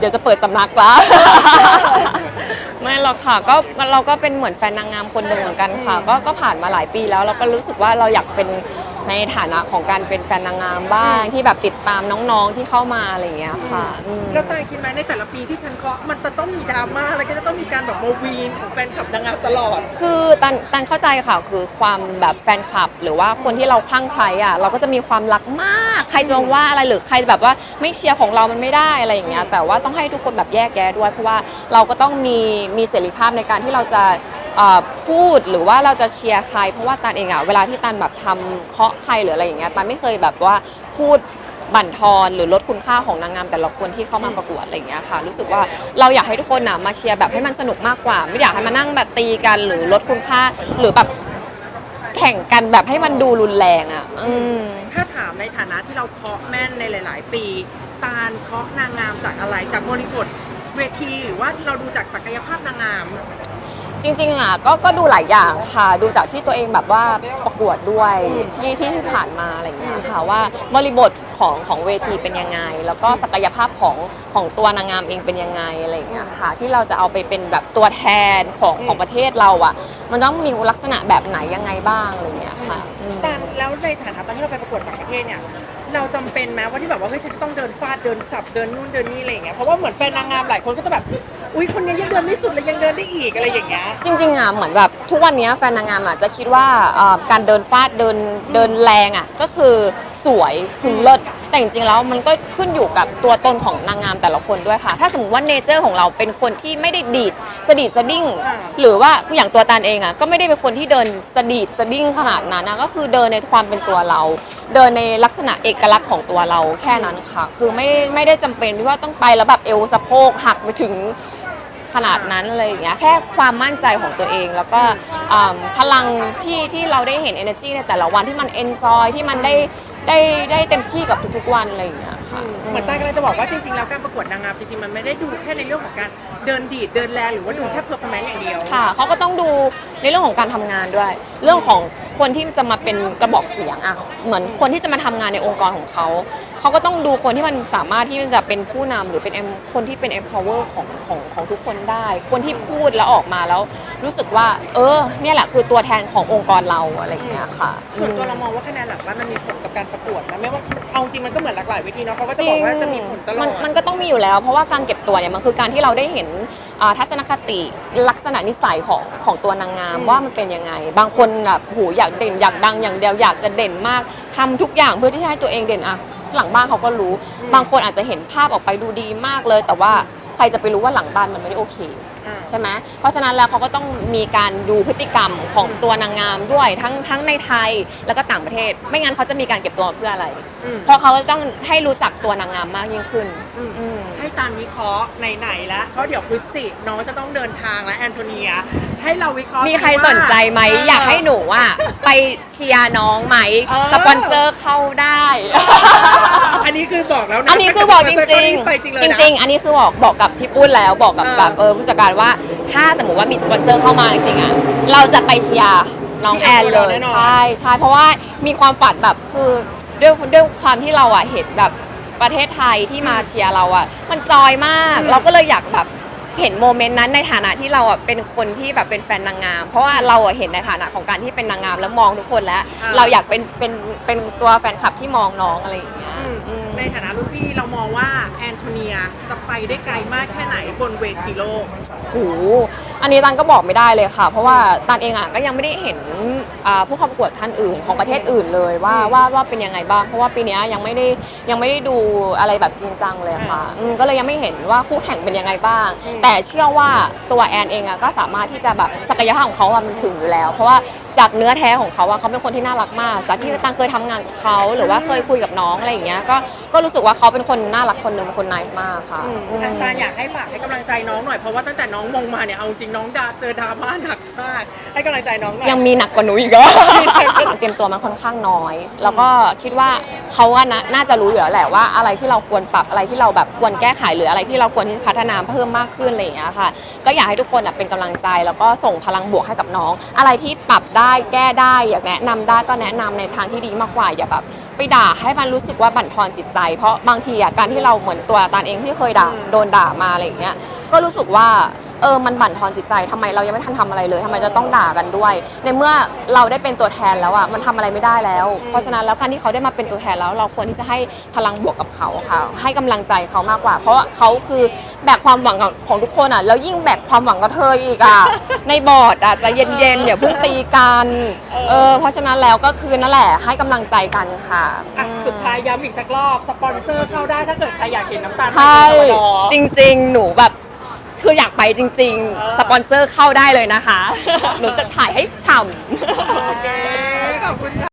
เดี๋ยวจะเปิดสำนักละ ไม่หรอกค่ะก็เราก็เป็นเหมือนแฟนนางงามคนหนึ่งเหมือนกันค่ะ ก็ก็ผ่านมาหลายปีแล้วเราก็รู้สึกว่าเราอยากเป็นในฐานะของการเป็นแฟนนางงามบ้างที่แบบติดตามน้องๆที่เข้ามาอะไรอย่างเงี้ยค่ะอืม แล้วตายคิดไหมในแต่ละปีที่ฉันเคาะมันจะต้องมีดราม่าอะไรก็จะต้องมีการแบบโมวีนของแฟนคลับนางงามตลอด คือตันตันเข้าใจค่ะคือความแบบแฟนคลับ หรือว่าคนที่เราคลั่งไคล้อะเราก็จะมีความรักมาก ใครจะว่าอะไรหรือใครแบบว่าไม่เชียร์ของเรามันไม่ได้อะไรอย่างเงี้ยแต่ว่าต้องให้ทุกคนแบบแยกแยะด้วย เพราะว่าเราก็ต้องมีมีเสรีภาพในการที่เราจะเอ่อพูดหรือว่าเราจะเชียร์ใคร เพราะว่าตันเองอะเวลาที่ตันแบบทำเคาะใครหรืออะไรอย่างเงี้ยตันไม่เคยแบบว่าพูดบั่นทอนหรือลดคุณค่าของนางงามแต่ละคนที่เข้ามาประกวดอะไรอย่างเงี้ยค่ะ รู้สึกว่าเราอยากให้ทุกคนนะมาเชียร์แบบให้มันสนุกมากกว่า ไม่อยากให้มานั่งแบบตีกันหรือลดคุณค่า หรือแบบแข่งกันแบบให้มันดูรุนแรงอะอืมถ้าถามในฐานะที่เราเคาะแม่นในหลาย ๆ ปี ตาลเคาะนางงามจากอะไรจากบริบทเวทีหรือว่าเราดูจากศักยภาพนางงาม จริงๆอะก็ก็ดูหลายอย่างค่ะ ดูจากที่ตัวเองแบบว่าประกวดด้วยที่ที่ที่ผ่านมาอะไรอย่างเงี้ยค่ะว่าบริบทของของเวทีเป็นยังไง แล้วก็ศักยภาพของของตัวนางงามเองเป็นยังไงอะไรอย่างเงี้ยค่ะ ที่เราจะเอาไปเป็นแบบตัวแทนของของประเทศเราอะ มันต้องมีลักษณะแบบไหนยังไงบ้างอะไรอย่างเงี้ยค่ะ ในฐานะตอนที่เราไปประกวดต่างประเทศเนี่ย เราจำเป็นไหมว่าที่แบบว่าเฮ้ยฉันจะต้องเดินฟาดเดินสับเดินนู่นเดินนี่อะไรอย่างเงี้ยเพราะว่าเหมือนแฟนนางงามหลายคนก็จะแบบอุ้ยคนนี้ยังเดินไม่สุดเลยยังเดินได้อีกอะไรอย่างเงี้ยจริงๆอะเหมือนแบบทุกวันนี้แฟนนางงามอะจะคิดว่าเอ่อการเดินฟาดเดินเดินแรงอะก็คือ สวยคือเลิศแต่จริงๆแล้วมันก็ขึ้นอยู่กับตัวตนของนางงามแต่ละคนด้วยค่ะ ถ้าสมมติว่าเนเจอร์ของเราเป็นคนที่ไม่ได้ดีดสะดีดสะดิ้งอ่าหรือว่าคืออย่างตัวตานเองอะก็ไม่ได้เป็นคนที่เดินสะดีดสะดิ้งขนาดนั้นนะก็คือเดินในความเป็นตัวเรา เดินในลักษณะเอกลักษณ์ของตัวเราแค่นั้นค่ะ คือไม่ไม่ได้จำเป็นที่ว่าต้องไปแล้วแบบเอวสะโพกหักไปถึงขนาดนั้นอะไรอย่างเงี้ยแค่ความมั่นใจของตัวเอง แล้วก็อ่าพลังที่ที่เราได้เห็น energy ในแต่ละวันที่มัน enjoy ที่มันได้ ได้ได้เต็มที่กับทุกๆวันอะไรอย่างเงี้ยค่ะ เหมือนตากำลังจะบอกว่าจริงๆแล้วการประกวดนางงามจริงๆมันไม่ได้ดูแค่ในเรื่องของการเดินดีดเดินแรงหรือว่าดูแค่เพอร์ฟอร์แมนซ์อย่างเดียว ค่ะเขาก็ต้องดูในเรื่องของการทำงานด้วย เรื่องของคนที่จะมาเป็นกระบอกเสียงอะเหมือนคนที่จะมาทำงานในองค์กรของเขา เขาก็ต้องดูคนที่มันสามารถที่จะเป็นผู้นำหรือเป็น em- คนที่เป็น empower ของของของทุกคนได้ คนที่พูดแล้วออกมาแล้วรู้สึกว่า เออ เนี่ยแหละคือตัวแทนขององค์กรเราอะไรอย่างเงี้ยค่ะ ส่วนตัวเรามองว่าคะแนนหลังบ้านมันมีผลกับการประกวดนะไม่ว่าเอาจริงมันก็เหมือนหลากหลายเวทีเนาะเขาก็จะบอกว่าจะมีผลตลอมัดนมันก็ต้องมีอยู่แล้ว เพราะว่าการเก็บตัวเนี่ยมันคือการที่เราได้เห็นอ่าทัศนคติลักษณะนิสัยของของตัวนางงามอืมว่ามันเป็นยังไง บางคนแบบโหอยากเด่นอยากดังอย่างเดียวอยากจะเด่นมากทำทุกอย่างเพื่อที่จะให้ตัวเองเด่นอะ หลังบ้านเขาก็รู้ บางคนอาจจะเห็นภาพออกไปดูดีมากเลย แต่ว่าใครจะไปรู้ว่าหลังบ้านมันไม่ได้โอเคอ่า ใช่ไหมเพราะฉะนั้นแล้วเขาก็ต้องมีการดูพฤติกรรมของตัวนางงามด้วยทั้งทั้งในไทยแล้วก็ต่างประเทศ ไม่งั้นเขาจะมีการเก็บตัวเพื่ออะไร อืม เพราะเขาจะต้องให้รู้จักตัวนางงามมากยิ่งขึ้นอืม อืม ให้ตามวิเคราะห์ไหนๆแล้วเพราะเดี๋ยวพฤศจิน้องจะต้องเดินทางแล้วแอนโทเนีย ให้เราวิเคราะห์มีใครว่าสนใจไหม อยากให้หนูอะไปเชียร์น้องไหมเออ สปอนเซอร์เข้าได้ อันนี้คือบอกแล้วนะอันนี้คือบอกจถ้าเกิดริงสปอนเซอเข้าไปจริงเลยๆนะ จริง ๆ อันนี้คือบอกบอกกับพี่ปุ้นแล้วบอกกับเออ แบบเออผู้จัดการว่า ถ้าสมมติว่ามีสปอนเซอร์เข้ามาจริงๆอะเราจะไปเชียร์น้องแอนเลยใช่ใช่เพราะว่ามีความฝันแบบคือด้วยด้วยความที่เราอะเห็นแบบประเทศไทยที่มาเชียร์เราอะมันจอยมาก เราก็เลยอยากแบบ เห็นโมเมนต์นั้นในฐานะที่เราอะเป็นคนที่แบบเป็นแฟนนางงาม เพราะว่าเราอะเห็นในฐานะของการที่เป็นนางงามแล้วมองทุกคนแล้วเราอยากเป็นเป็นเป็นตัวแฟนคลับที่มองน้องอะไรอย่างเงี้ยอืมอืมใน ฐานะรุ่นพี่เรามองว่าแอนโทเนียจะไปได้ไกลมากแค่ไหนบนเวทีโลก โหอันนี้ตันก็บอกไม่ได้เลยค่ะ เพราะว่าตันเองอะก็ยังไม่ได้เห็นอ่าผู้เข้าประกวดท่านอื่นของประเทศอื่นเลยว่าอืมว่าว่าเป็นยังไงบ้าง เพราะว่าปีเนี้ยยังไม่ได้ยังไม่ได้ดูอะไรแบบจริงจังเลยค่ะอืมก็เลยยังไม่เห็นว่าคู่แข่งเป็นยังไงบ้างอืมแต่เชื่อว่าตัวแอนเองอะก็สามารถที่จะแบบศักยภาพของเขาอะมันถึงอยู่แล้ว เพราะว่า จากเนื้อแท้ของเขาอะเขาเป็นคนที่น่ารักมาก จากที่ตังเคยทำงานกับเขาหรือว่าเคยคุยกับน้องอะไรอย่างเงี้ยก็ก็รู้สึกว่าเขาเป็นคนน่ารักคนหนึ่งเป็นคนนิสมากค่ะอืมอืมอาจารย์อยากให้ฝากให้กำลังใจน้องหน่อยเพราะว่าตั้งแต่น้องมงมาเนี่ยเอาจริงน้องดาเจอดราม่าหนักมากให้กำลังใจน้องหน่อย ยังมีหนักกว่าหนูอีกเหรอ เตรียมตัวมันค่อนข้างน้อย แล้วก็คิดว่าเขาว่านะน่าจะรู้อยู่แล้วแหละว่าอะไรที่เราควรปรับอะไรที่เราแบบควรแก้ไขหรืออะไรที่เราควรที่จะพัฒนาเพิ่มมากขึ้นอะไรอย่างเงี้ยค่ะ ก็อยากให้ทุกคนอะเป็นกำลังใจแล้วก็ส่งพลังบวกให้กับน้อง อะไรที่ปรับได้ได้แก้ได้ อยากแนะนำได้ก็แนะนำในทางที่ดีมากกว่าอย่าแบบไปด่าให้มันรู้สึกว่าบั่นทอนจิตใจ เพราะบางทีอะการที่เราเหมือนตัวตานเองที่เคยด่าโดนด่ามาอะไรอย่างเงี้ยก็รู้สึกว่า เออมันบั่นทอนจิตใจทำไมเรายังไม่ทันทำอะไรเลยทำไมจะต้องด่ากันด้วย ในเมื่อเราได้เป็นตัวแทนแล้วอะมันทำอะไรไม่ได้แล้ว เพราะฉะนั้นแล้วการที่เขาได้มาเป็นตัวแทนแล้ว เราควรที่จะให้พลังบวกกับเขาค่ะ ให้กำลังใจเขามากกว่า เพราะว่าเขาคือแบกความหวังของของทุกคนอะแล้วยิ่งแบกความหวังกับเธออีกอะ ในบอร์ดอะใจะเย็นๆอย่าเพิ่งตีกันเออเพราะฉะนั้นแล้วก็คือนั่นแหละ ให้กำลังใจกันค่ะ อะสุดท้ายย้ำอีกสักรอบ สปอนเซอร์เข้าได้ถ้าเกิดใครอยากเห็นน้ำตาลใช่เป็นสวดอ จริง ๆ หนูแบบ คืออยากไปจริงเออๆสปอนเซอร์เข้าได้เลยนะคะ หนูจะถ่ายให้ฉ่ำ โอเค ขอบคุณค่ะ